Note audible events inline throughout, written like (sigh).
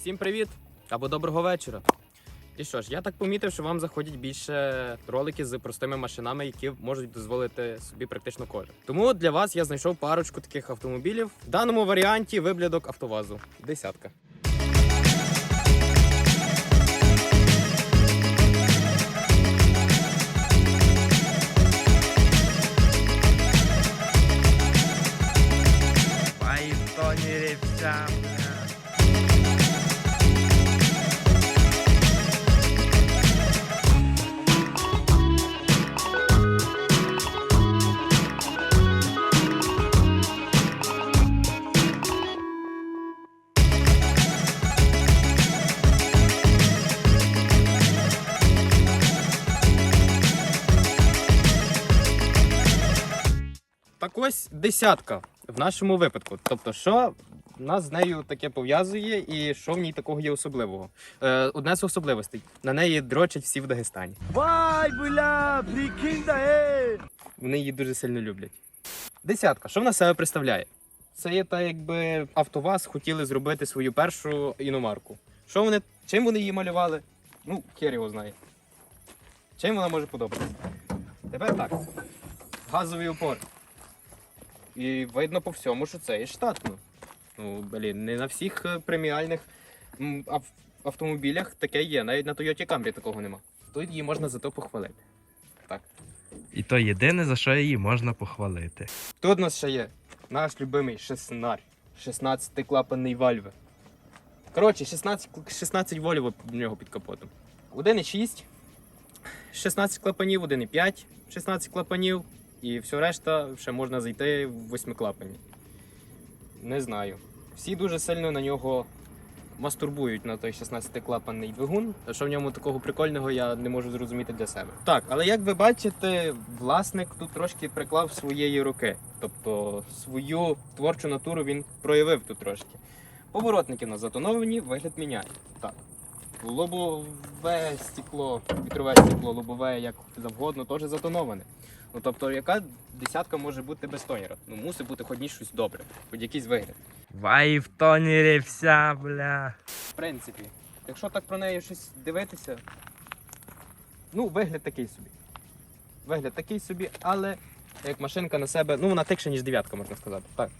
Всім привіт або доброго вечора. І що ж, я так помітив, що вам заходять більше ролики з простими машинами, які можуть дозволити собі практично кожен. Тому для вас я знайшов парочку таких автомобілів. В даному варіанті виблядок автовазу. Десятка. Ай, то ось десятка в нашому випадку. Тобто, що нас з нею таке пов'язує, і що в ній такого є особливого? Е, одне з особливостей: на неї дрочать всі в Дагестані. Бля, прикинь, да! Вони її дуже сильно люблять. Десятка. Що вона себе представляє? Це є так, якби Автоваз хотіли зробити свою першу іномарку. Що вони, чим вони її малювали? Ну, хер його знає. Чим вона може подобатися? Тепер так. Газовий упор. І видно по всьому, що це є штатно. Ну, блін, не на всіх е, преміальних ав- автомобілях таке є. Навіть на Toyota Camry такого нема. Тут її можна зато похвалити. Так. І то єдине, за що її можна похвалити. Тут у нас ще є наш любимий шеснар. 16 клапанний вальви. Коротше, 16, кл- 16 вольво в нього під капотом. 1,6, 16 клапанів, 1,5, 16 клапанів. І все решта ще можна зайти в 8 клапані. Не знаю. Всі дуже сильно на нього мастурбують на той 16-клапанний двигун. А Що в ньому такого прикольного, я не можу зрозуміти для себе. Так, але як ви бачите, власник тут трошки приклав своєї руки. Тобто свою творчу натуру він проявив тут трошки. Поворотники у нас затоновані, вигляд міняє. Так. Лобове стекло, вітрове стекло, лобове, як завгодно, теж затоноване. Ну тобто, яка десятка може бути без тонера? Ну, мусить бути хоч ніж щось добре, хоч якийсь вигляд. Вай, в то не репся, бля. В принципі, якщо так про неї щось дивитися, ну, вигляд такий собі. Вигляд такий собі, але як машинка на себе, ну вона тикша, ніж дев'ятка, можна сказати. Так.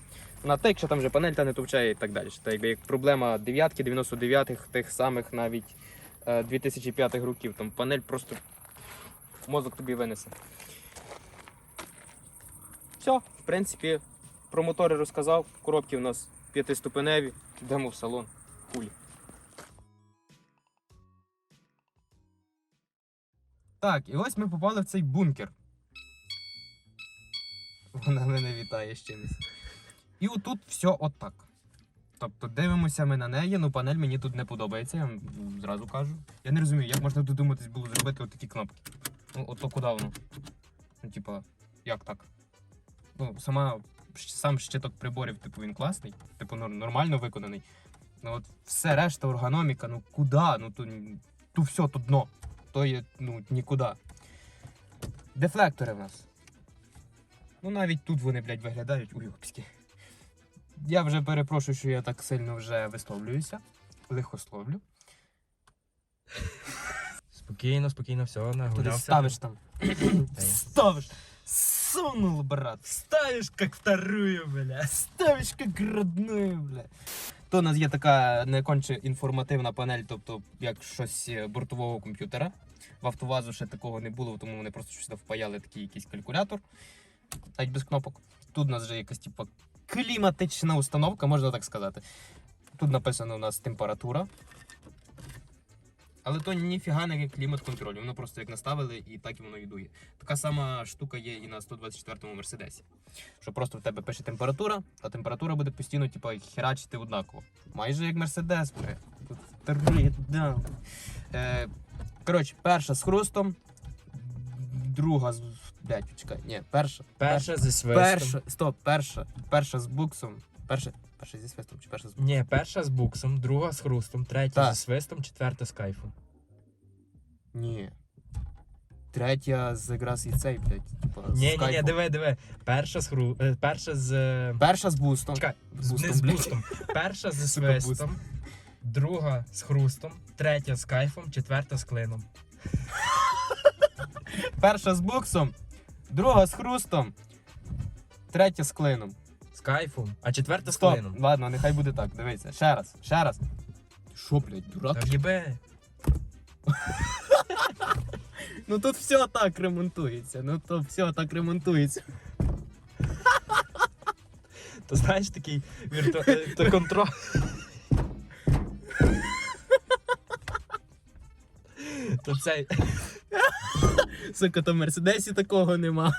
Вона тикша, там вже панель та не товчає і так далі. Та якби як проблема дев'ятки, 99-х, тих самих навіть е, 2005 років, там панель просто мозок тобі винесе. Все, в принципі, про мотори розказав. Коробки у нас п'ятиступеневі. Йдемо в салон. Кулі. Так, і ось ми попали в цей бункер. Вона мене вітає з чимось. І отут все отак. Тобто дивимося ми на неї, ну панель мені тут не подобається, я вам зразу кажу. Я не розумію, як можна додуматись було зробити отакі кнопки. Ну, ото куди воно? Ну, типа, як так? Ну, сама, сам щиток приборів, типу, він класний, типу, нормально виконаний. Ну от все решта ергономіка, ну куди? Ну то, то все, то дно. То є ну, нікуди. Дефлектори в нас. Ну навіть тут вони, блядь, виглядають уйобськи. Я вже перепрошую, що я так сильно вже висловлююся. Лихословлю. Спокійно, спокійно, все, нагулявся. ставиш там. Ставиш! Сунул, брат! Ставишь как вторую, бля. Ставиш як родную, бля. То у нас є така не конче інформативна панель, тобто як щось е, бортового комп'ютера. В автовазу ще такого не було, тому вони просто щось впаяли такий якийсь калькулятор. Навіть без кнопок. Тут у нас вже якась типу, кліматична установка, можна так сказати. Тут написано у нас температура. Але то ніфіга не клімат-контроль, воно просто як наставили і так і воно і дує. Така сама штука є і на 124-му Мерседесі. Що просто в тебе пише температура, а температура буде постійно, типу, херачити однаково. Майже як Мерседес, бля. Тут да. Е, коротше, перша з хрустом, друга з. Блять, чекай, ні, перша. Перша зі свистом. Перша, стоп, перша. Перша з буксом. Перша, перша зі свистом чи перша з буксом? Ні, перша з буксом, друга з хрустом, третя Так. зі свистом, четверта з кайфом. Ні. Третя з якраз і цей, блядь, типу, з Ні, ні, ні, кайфом. диви, диви. Перша з хру... е, перша з. е, Перша з бустом. Чекай, З не з блядь. бустом. Перша зі (laughs) Сука, свистом, друга з хрустом, третя з кайфом, четверта з клином. (laughs) Перша з буксом, друга з хрустом, третя з клином. З кайфом, а четверта з Стоп, клином. ладно, нехай буде так. Дивіться. Ще раз, ще раз. Що, блядь, дурак? Та в'єбе. (laughs) Ну тут все так ремонтується. Ну то все так ремонтується. (laughs) То знаєш такий вірту... е, то контроль. (laughs) То цей. Сука, то в Мерседесі такого нема.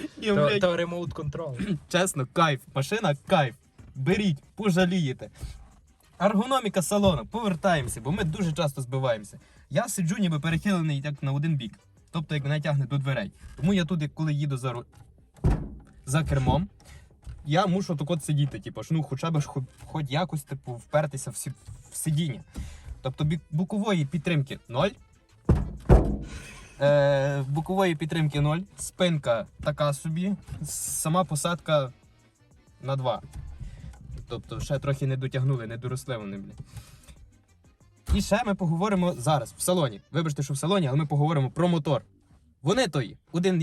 (laughs) І, То, блядь, то ремоут контрол. (clears throat) чесно, кайф. Машина кайф. Беріть, пожалієте. Аргономіка салону, повертаємося, бо ми дуже часто збиваємося. Я сиджу ніби перехилений як на один бік. Тобто як мене тягне до дверей. Тому я тут, коли їду за, ру- за кермом, я мушу так от сидіти, типу, ж, ну, хоча б ж хоч якось типу, впертися в, сі- в сидіння. Тобто бік- бокової підтримки 0. Е, бокової підтримки 0. Спинка така собі. Сама посадка на 2. Тобто ще трохи не дотягнули, не доросли вони, блін. І ще ми поговоримо зараз в салоні. Вибачте, що в салоні, але ми поговоримо про мотор. Вони той, один,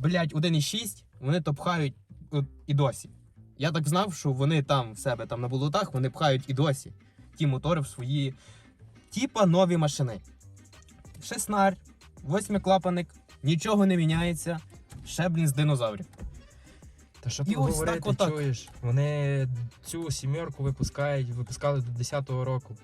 блядь, 1,6, вони то пхають от, і досі. Я так знав, що вони там в себе там на болотах, вони пхають і досі ті мотори в свої, типа нові машини. Шеснар, восьмиклапаник, нічого не міняється. Ще, блін, з динозаврів. Та що І ось поговорити, так, отак. чуєш? Вони цю сімерку випускають, випускали до 10-го року.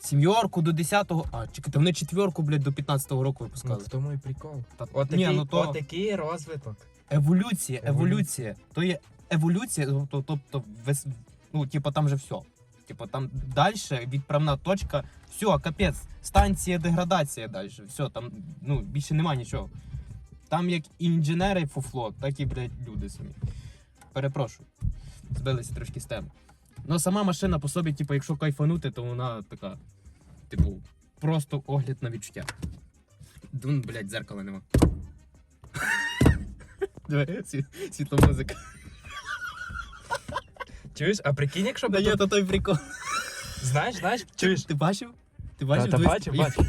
Сім'йорку до 10-го. А, чекайте, вони четверку, блядь, до 15-го року Ну, випускали. в тому і прикол. Та- Отакий, Ні, ну то отакий розвиток. еволюція, Еволюція. еволюція. То є еволюція, тобто, тобто вес, ну, типу, там же все. Типу, там далі відправна точка, все, капець, станція деградація далі. Все, там ну, більше нема нічого. Там як інженери фуфло, так і, блядь, люди самі. Перепрошую. Збилися трошки з теми. Ну, сама машина по собі, типу, якщо кайфанути, то вона така, типу, просто огляд на відчуття. Дун, блядь, дзеркала нема. (laughs) Диви, світло музика. Чуєш, а прикинь, якщо б Да є, то той прикол. знаєш, знаєш, чуєш? Ти бачив? Ти бачив? та Дивись, бачив, я- бачив.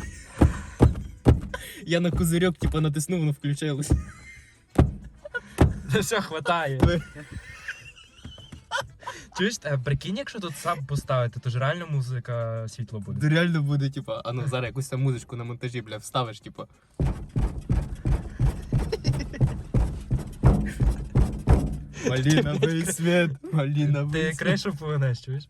Я на козирьок, типу, натиснув, воно включилось. Та все, хватає. Чуєш, а прикинь, якщо тут сам поставити, то ж реально музика світло буде. Реально буде, типу, а ну зараз якусь там музичку на монтажі, бля, вставиш, типу. Малиновий світ, малиновий Ти світ. кришу повинеш, чуєш?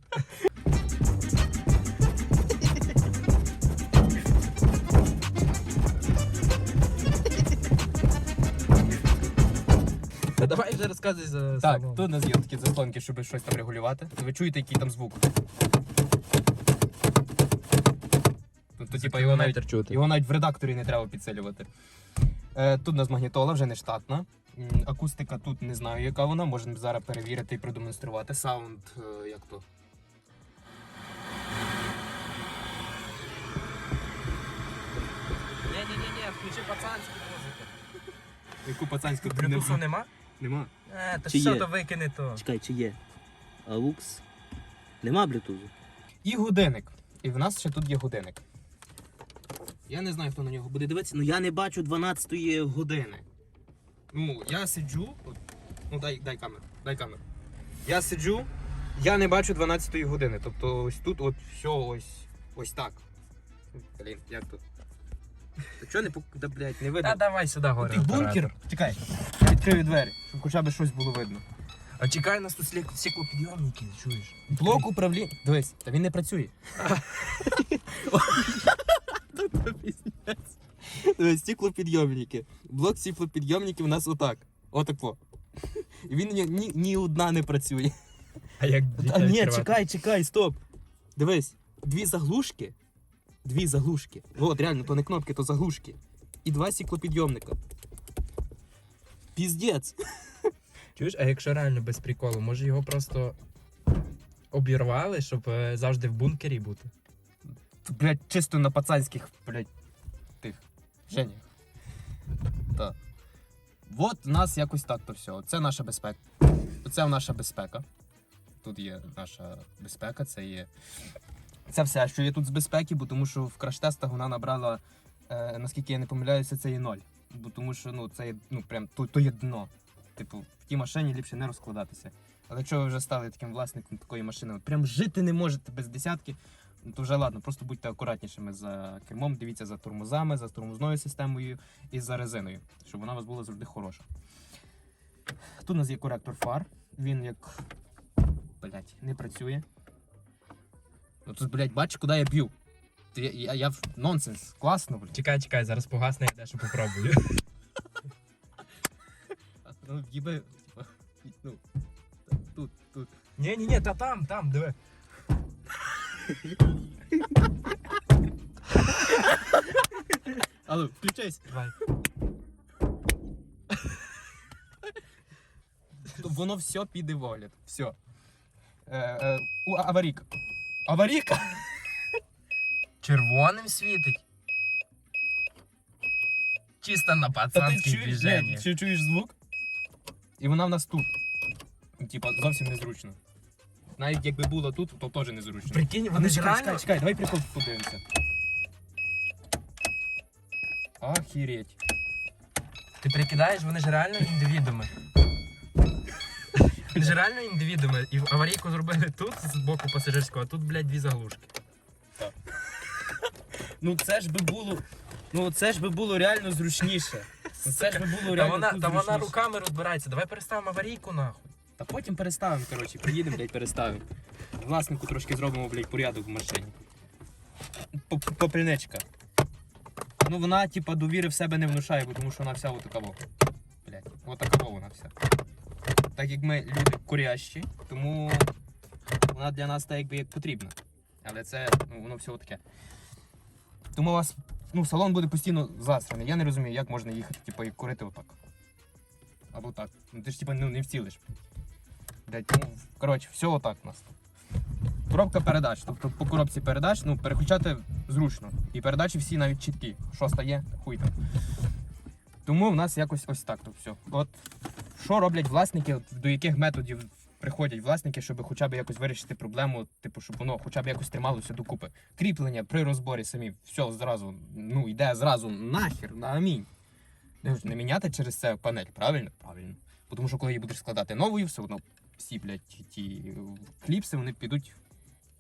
Та давай вже розказуй за Так, салон. тут у нас є такі заслонки, щоб щось там регулювати. Ви чуєте, який там звук? Тобто, типу, його навіть чути. Його навіть в редакторі не треба підсилювати. Е, тут у нас магнітола вже не штатна. Акустика тут не знаю, яка вона. Можемо зараз перевірити і продемонструвати. Саунд, е, як то. Ні-ні-ні, включи пацанську музику. Яку пацанську Блютусу нема? Нема. Е, та Чи що є? то викине то. Чекай, чи є? AUX? Нема блютузу? І годинник. І в нас ще тут є годинник. Я не знаю, хто на нього буде дивитися, але я не бачу 12-ї години. Ну, я сиджу. Ну, дай, дай камеру, дай камеру. Я сиджу, я не бачу 12-ї години. Тобто ось тут от все ось, ось так. Блін, як тут? Та чого не пок... Да, блядь, не видно. Та давай сюди горе. Ти бункер? Чекай, я відкрию двері, щоб хоча б щось було видно. А чекай, у нас тут стеклопідйомники, чуєш? Блок управління. Дивись, та він не працює. (laughs) Дивись, стеклопідйомники. Блок стеклопідйомників у нас отак. Отако. І він ні, ні, ні одна не працює. А як А ні, чекай, чекай, стоп. Дивись, дві заглушки. Дві заглушки. От, реально, то не кнопки, то заглушки. І два стеклопідйомника. Піздець. Чуєш, а якщо реально без приколу, може його просто обірвали, щоб е, завжди в бункері бути? Блять, чисто на пацанських, блять, женях. Так. От у нас якось так то все. Це наша безпека. Це наша безпека. Тут є наша безпека, це є Це все, що є тут з безпеки, бо тому що в краш-тестах вона набрала, е, наскільки я не помиляюся, це є ноль. Бо тому що ну, це є, ну, прям, то, то є дно. Типу, в тій машині ліпше не розкладатися. Але якщо ви вже стали таким власником такої машини, прям жити не можете без десятки, то вже ладно, просто будьте акуратнішими за кермом, дивіться за тормозами, за тормозною системою і за резиною, щоб вона у вас була завжди хороша. Тут у нас є коректор фар, він як. Блять, не працює. Ну тут, блять, бачиш, куди я б'ю. Я, я, я в нонсенс, класно, блядь. Чекай, чекай, зараз погасне, я дещо попробую. (laughs) Ну, типа, ну, тут, тут. Ні, ні, ні, та там, там, диви. Алло, включайся. Давай. Воно все піде в огляд. Все. Е, е, у, аварійка. Аварійка? Червоним світить. Чисто на пацанське движення. Чи чуєш звук? І вона в нас тут. Типа, зовсім незручно. Навіть якби було тут, то теж незручно. Прикинь, вони ж реально... чекай, чекай, давай прикол подивимося. Охереть. Ти прикидаєш, вони ж реально індивідуми. Вони ж реально індивідуми. І аварійку зробили тут з боку пасажирського, а тут, блядь, дві заглушки. Ну це ж би було. Ну це ж би було реально зручніше. Ну, це ж би було Та реально. вона, тут та вона зручніше. руками розбирається. Давай переставимо аварійку нахуй. Та потім переставимо, коротше, приїдемо, блядь, переставимо. Власнику трошки зробимо, блядь, порядок в машині. П- Ну вона, типа, довіри в себе не внушає, тому що вона вся отакаво. Блядь, отакаво вона вся. Так як ми люди курящі, тому вона для нас так якби як потрібна. Але це, ну, воно все таке. Тому у вас, ну, салон буде постійно засраний. Я не розумію, як можна їхати, типу, і курити отак. Або так. Ну ти ж типа ну, не вцілиш. Блять, ну, коротше, все отак у нас. Коробка передач. Тобто по коробці передач, ну, переключати зручно. І передачі всі навіть чіткі. Що стає, хуй там. Тому в нас якось ось так тут все. От що роблять власники, от до яких методів приходять власники, щоб хоча б якось вирішити проблему, типу, щоб воно хоча б якось трималося докупи. Кріплення при розборі самі, все зразу, ну, йде зразу нахер, на амінь. Не міняти через це панель, правильно? Правильно. Тому що коли її будеш складати новою, все одно всі, блядь, ті кліпси, вони підуть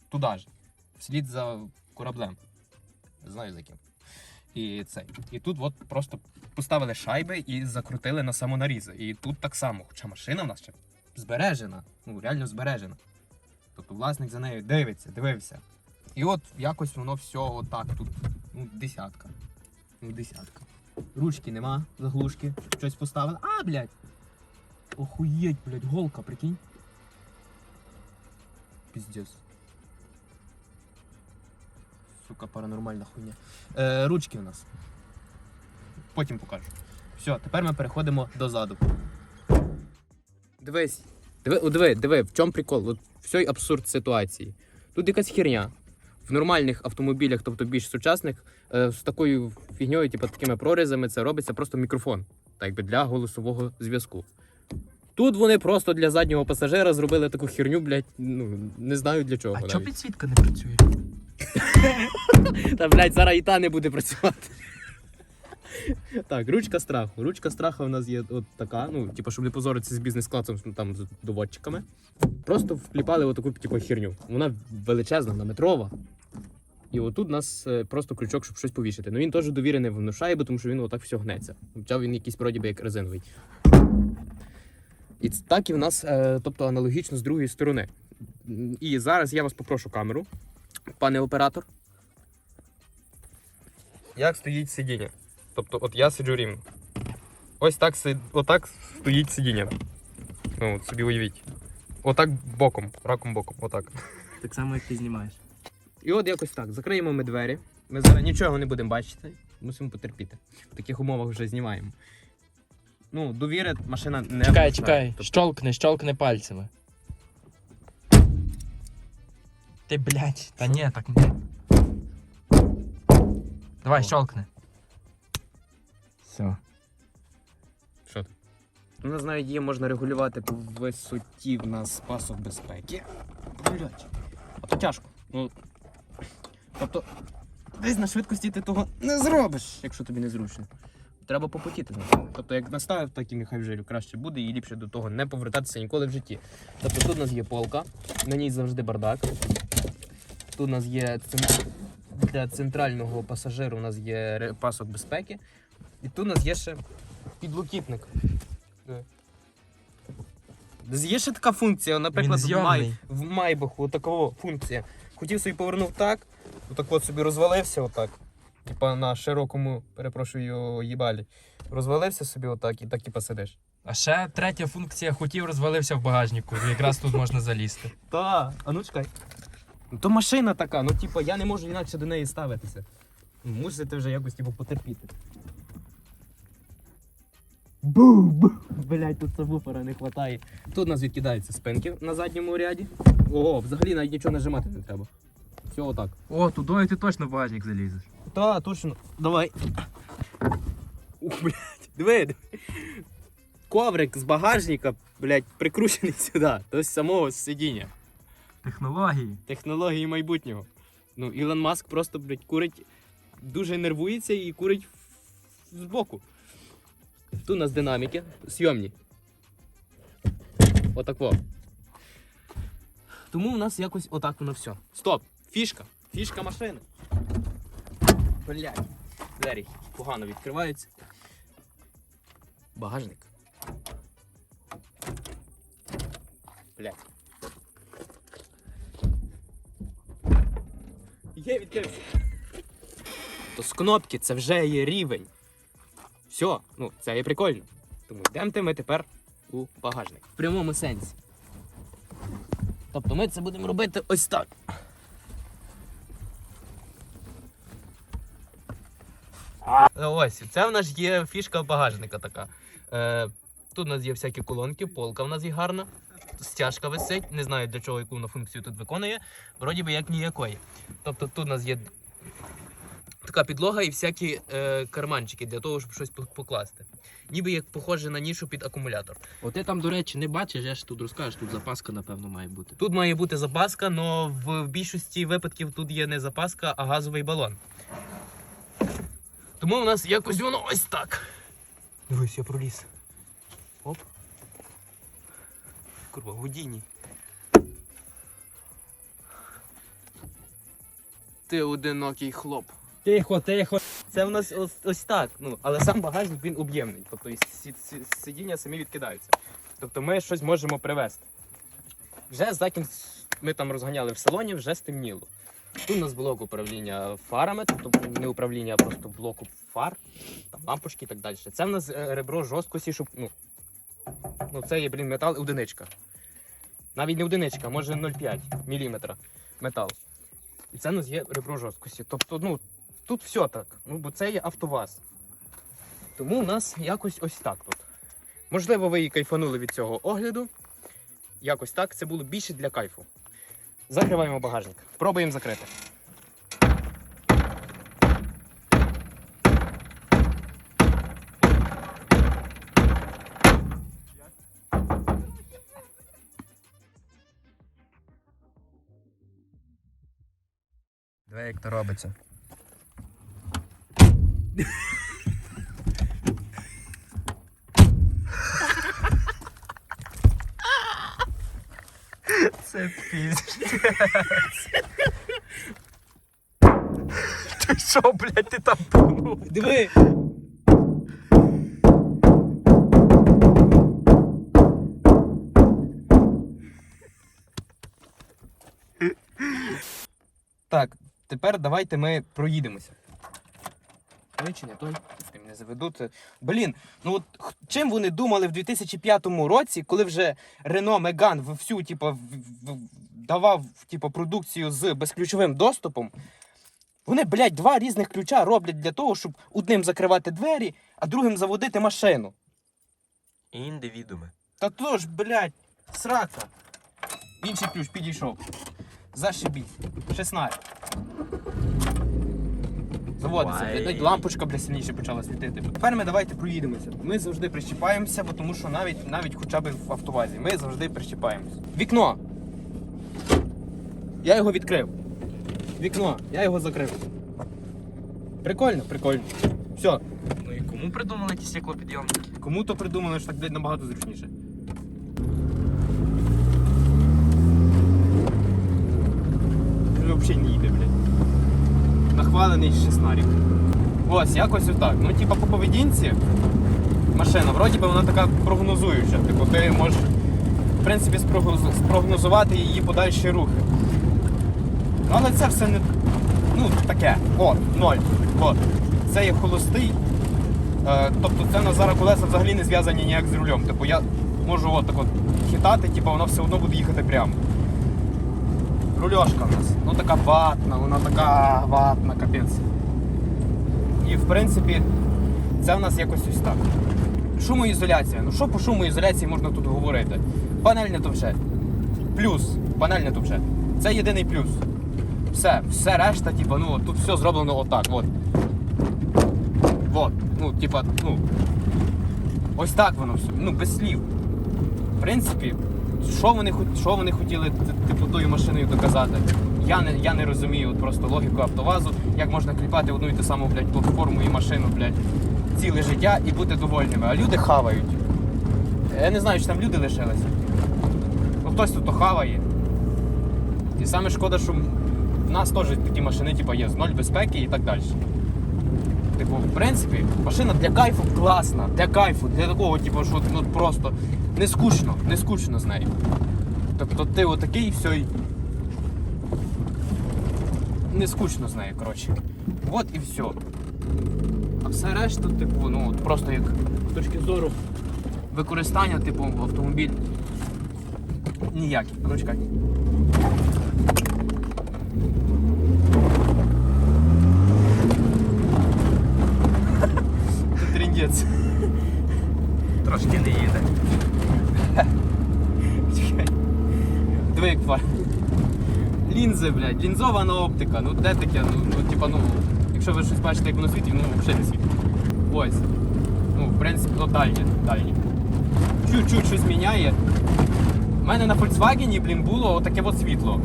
туди ж, вслід за кораблем. Знаю за ким. І цей. І тут от просто поставили шайби і закрутили на самонарізи. І тут так само, хоча машина в нас ще збережена, ну реально збережена. Тобто власник за нею дивиться, дивився. І от якось воно все отак тут. Ну, десятка. Ну, десятка. Ручки нема, заглушки. Щось поставили. А, блядь! Охуєть, блядь, голка, прикинь. Піздец. Сука, паранормальна хуйня. Е, ручки у нас. Потім покажу. Все, тепер ми переходимо до заду. Дивись. Диви, диви, диви, в чому прикол? От всій абсурд ситуації. Тут якась херня. В нормальних автомобілях, тобто більш сучасних, е, з такою фігньою, типу такими прорізами, це робиться просто мікрофон, так якби для голосового зв'язку. Тут вони просто для заднього пасажира зробили таку херню, блядь, ну не знаю для чого. А чого підсвітка не працює? Та, блядь, зараз і та не буде працювати. Так, ручка страху. Ручка страху у нас є от така, ну, типу, щоб не позоритися з бізнес-класом там з доводчиками. Просто вкліпали отаку, типу, херню. Вона величезна, вона метрова. І отут у нас е, просто крючок, щоб щось повішати. Ну він теж довіри не внушає, бо тому що він отак все гнеться. Хоча він якийсь вроді би як резиновий. І так і в нас, е, тобто аналогічно з другої сторони. І зараз я вас попрошу камеру, пане оператор. Як стоїть сидіння? Тобто, от я сиджу рівно. Ось так, отак стоїть сидіння. Ну, от собі уявіть. Отак боком, раком боком, отак. Так само, як ти знімаєш. І от якось так. Закриємо ми двері. Ми зараз нічого не будемо бачити. Мусимо потерпіти. В таких умовах вже знімаємо. Ну, довіри машина не Чекай, внушає. чекай, Тобто, щолкни, щолкни пальцями. Ти, блядь, та ні, так ні. Давай, О. щолкни. Все. Що ти? У нас навіть є, можна регулювати по висоті в нас пасок безпеки. Блять. А то тяжко. Ну, Тобто, десь на швидкості ти того не зробиш, якщо тобі не зручно. Треба попотіти. Тобто, як наставив, так і нехай вже краще буде, і ліпше до того не повертатися ніколи в житті. Тобто тут у нас є полка, на ній завжди бардак. Тут у нас є для центрального пасажиру у нас є пасок безпеки. І тут у нас є ще підлокітник. Е. Є ще така функція, наприклад, в, май, в Майбаху такова функція. Хотів собі повернув так, отак от собі розвалився отак. Типа на широкому, перепрошую, їбалі. Розвалився собі отак і так і посидиш. А ще третя функція хотів розвалився в багажнику. Якраз тут можна залізти. (laughs) Та, а ну чекай. Ну то машина така, ну типа я не можу інакше до неї ставитися. Мусите вже якось типу, потерпіти. Бу-бу! Блять, тут сабвуфера не вистачає. Тут у нас відкидаються спинки на задньому ряді. Ого, взагалі навіть нічого нажимати не треба. Все отак. О, туди ти точно в багажник залізеш. Та, точно. Давай. Ух, блядь, диви, диви. Коврик з багажника, блядь, прикручений (laughs) сюди, до самого сидіння. Технології. Технології майбутнього. Ну, Ілон Маск просто, блядь, курить, дуже нервується і курить збоку. Тут у нас динаміки, сйомні. Отак во. Тому у нас якось отак воно все. Стоп! Фішка! Фішка машини. Блядь. Двері погано відкриваються. Багажник. Блядь. Є відкрився. То з кнопки це вже є рівень. Все, ну це є прикольно. Тому йдемте ми тепер у багажник. В прямому сенсі. Тобто ми це будемо робити ось так. Ось, це в нас є фішка багажника така. Е, тут у нас є всякі колонки, полка в нас є гарна. Стяжка висить, не знаю для чого яку вона функцію тут виконує. Вроді би як ніякої. Тобто тут у нас є така підлога і всякі е, карманчики для того, щоб щось покласти. Ніби як похоже на нішу під акумулятор. О, ти там, до речі, не бачиш, я ж тут розкажеш, тут запаска, напевно, має бути. Тут має бути запаска, але в більшості випадків тут є не запаска, а газовий балон. Тому у нас якось воно ось так. Дивись, я проліз. Оп. Курва, Гудіні. Ти одинокий хлоп. Тихо, тихо. Це в нас ось, ось так. Ну, але сам багажник він об'ємний. Тобто сі- сі- сидіння самі відкидаються. Тобто ми щось можемо привезти. Вже закін ми там розганяли в салоні, вже стемніло. Тут у нас блок управління фарами, тобто не управління, а просто блок фар, там лампочки і так далі. Це в нас е, ребро жорсткості, щоб. Ну, ну це є, блін, метал одиничка. Навіть не одиничка, може 0,5 мм метал. І це у нас є ребро жорсткості. Тобто, ну, тут все так. Ну, бо це є автоваз. Тому у нас якось ось так тут. Можливо, ви і кайфанули від цього огляду. Якось так. Це було більше для кайфу. Закриваємо багажник. Пробуємо закрити. Диви, як то робиться. Це піздець. (laughs) Ти що, блядь, ти там пнув? Диви! Так, тепер давайте ми проїдемося. Той чи не той? Заведуть. Блін, ну от чим вони думали в 2005 році, коли вже Renault Megane всю, типу, давав типу, продукцію з безключовим доступом. Вони, блядь, два різних ключа роблять для того, щоб одним закривати двері, а другим заводити машину. Індивідуми. Та то ж, блядь, срака. Інший ключ підійшов. Зашибіть. 16. Заводиться, блядь, навіть лампочка бля, сильніше почала світити. Тепер ми давайте проїдемося. Ми завжди прищіпаємося, бо тому що навіть, навіть хоча б в автовазі, ми завжди прищіпаємося. Вікно. Я його відкрив. Вікно, я його закрив. Прикольно, прикольно. Все, Ну і кому придумали ті стеклопідйомники? кому то придумали, що так блядь, набагато зручніше. Взагалі не їде, блядь. Нахвалений шестнарік. Ось, якось отак. Ну, типа по поведінці машина, вроді би вона така прогнозуюча. Типу, ти можеш, в принципі, спрогнозувати її подальші рухи. Але це все не. Ну, таке. От, ноль. От. Це є холостий. Е, тобто це на зараз колеса взагалі не зв'язані ніяк з рулем. Типу я можу от от хитати, типу воно все одно буде їхати прямо. Рульошка в нас. Ну така ватна, вона така ватна, капець. І в принципі, це в нас якось ось так. Шумоізоляція. Ну що по шумоізоляції можна тут говорити? Панель не товче. Плюс. Панель не товче. Це єдиний плюс. Все, все решта, типу, ну тут все зроблено отак. От. Вот, ну, типа, ну. Ось так воно все. Ну, без слів. В принципі, що вони, що вони хотіли типу, тою машиною доказати? Я не, я не розумію от просто логіку автовазу, як можна кліпати одну і ту саму, блядь, платформу і машину, блядь, ціле життя і бути довольними. А люди хавають. Я не знаю, чи там люди лишилися. Ну, хтось тут хаває. І саме шкода, що в нас теж такі машини, типу, є з ноль безпеки і так далі. Типу, в принципі, машина для кайфу класна, для кайфу, для такого, типу, що ну, просто не скучно, не скучно з нею. Тобто ти отакий все. і Не скучно з нею, коротше. От і все. А все решта, типу, ну от просто як з точки зору використання, типу, автомобіль. Ніякий. А Ну чекай. Трошки не їде. Чекай. Диви, як фар. Лінзи, блядь, лінзована оптика. Ну де таке? Ну, ну типа, ну, якщо ви щось бачите, як воно світить, ну взагалі не світить. Ось. Ну, в принципі, ну дальні, дальні. Чуть-чуть щось міняє. У мене на Volkswagen, блін, було отаке от світло.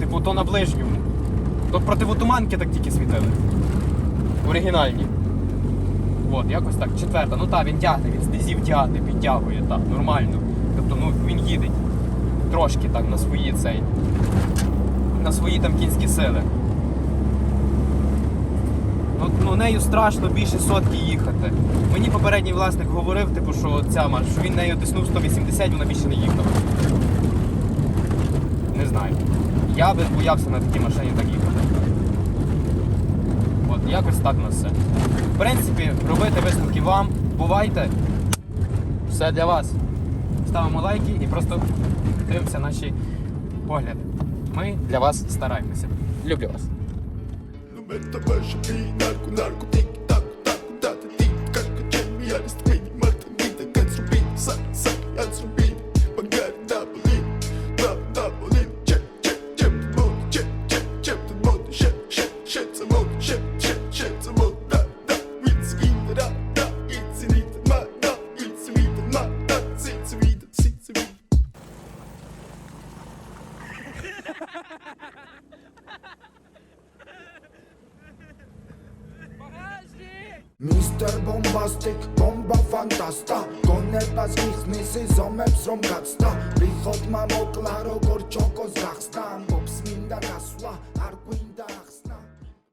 Типу, то на ближньому. То противотуманки так тільки світили. Оригінальні. От, якось так. Четверта. Ну так, він тягне, він знизів тягне, підтягує, так, нормально. Тобто, ну, він їде трошки так на свої цей. На свої там кінські сили. Ну, ну нею страшно більше сотки їхати. Мені попередній власник говорив, типу, що ця маш, що він нею тиснув 180, вона більше не їхала. Не знаю. Я би боявся на такій машині так їхати. От, якось так у нас все. В принципі, робити висновки вам. Бувайте. Все для вас. Ставимо лайки і просто дивимося наші погляди. Ми для вас стараємося. Люблю вас.